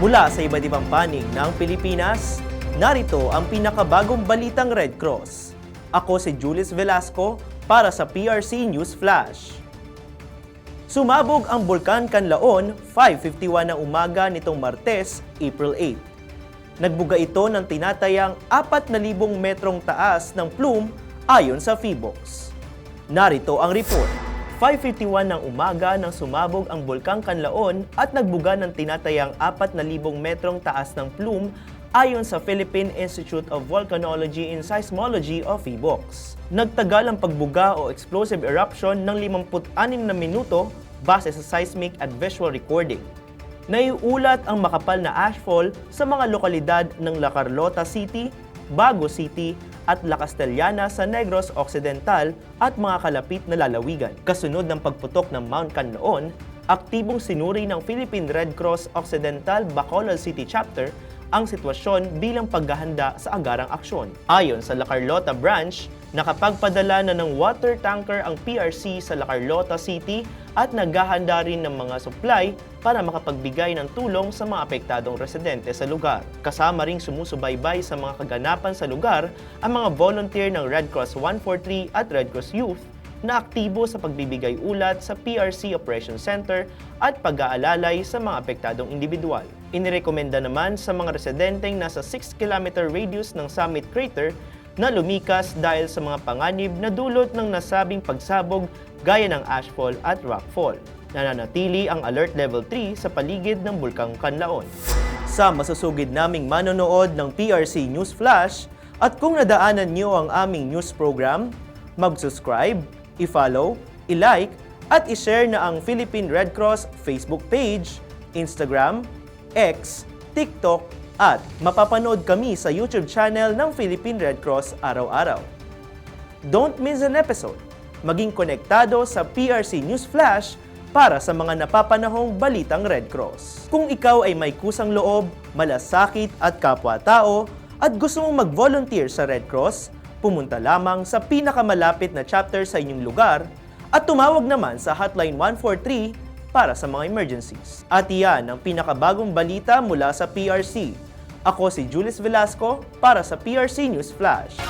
Mula sa iba't ibang panig ng Pilipinas, narito ang pinakabagong balitang Red Cross. Ako si Julius Velasco para sa PRC News Flash. Sumabog ang Bulkan Kanlaon 5.51 ng umaga nitong Martes, April 8. Nagbuga ito ng tinatayang 4,000 metrong taas ng plume ayon sa PHIVOX. Narito ang report. 5.51 ng umaga nang sumabog ang Bulkang Kanlaon at nagbuga ng tinatayang 4,000 metrong taas ng plume ayon sa Philippine Institute of Volcanology and Seismology o PHIVOX. Nagtagal ang pagbuga o explosive eruption ng 56 na minuto base sa seismic at visual recording. Naiulat ang makapal na ashfall sa mga lokalidad ng La Carlota City, Bago City at La Castellana sa Negros Occidental at mga kalapit na lalawigan. Kasunod ng pagputok ng Mount Canlaon, aktibong sinuri ng Philippine Red Cross Occidental Bacolod City Chapter ang sitwasyon bilang paghahanda sa agarang aksyon. Ayon sa La Carlota Branch, nakapagpadala na ng water tanker ang PRC sa La Carlota City at naghahanda rin ng mga supply para makapagbigay ng tulong sa mga apektadong residente sa lugar. Kasama ring sumusubaybay sa mga kaganapan sa lugar ang mga volunteer ng Red Cross 143 at Red Cross Youth na aktibo sa pagbibigay ulat sa PRC Operations Center at pag-aalalay sa mga apektadong individual. Inirekomenda naman sa mga residenteng nasa 6-kilometer radius ng Summit Crater na lumikas dahil sa mga panganib na dulot ng nasabing pagsabog gaya ng ashfall at rockfall. Nananatili ang Alert Level 3 sa paligid ng Bulkang Kanlaon. Sa masusugid naming manonood ng PRC News Flash at kung nadaanan niyo ang aming news program, mag-subscribe, i-follow, i-like, at i-share na ang Philippine Red Cross Facebook page, Instagram, X, TikTok, at mapapanood kami sa YouTube channel ng Philippine Red Cross araw-araw. Don't miss an episode. Maging konektado sa PRC News Flash para sa mga napapanahong balitang Red Cross. Kung ikaw ay may kusang loob, malasakit at kapwa-tao, at gusto mong mag-volunteer sa Red Cross, pumunta lamang sa pinakamalapit na chapter sa inyong lugar at tumawag naman sa Hotline 143 para sa mga emergencies. At iyan ang pinakabagong balita mula sa PRC. Ako si Julius Velasco para sa PRC News Flash.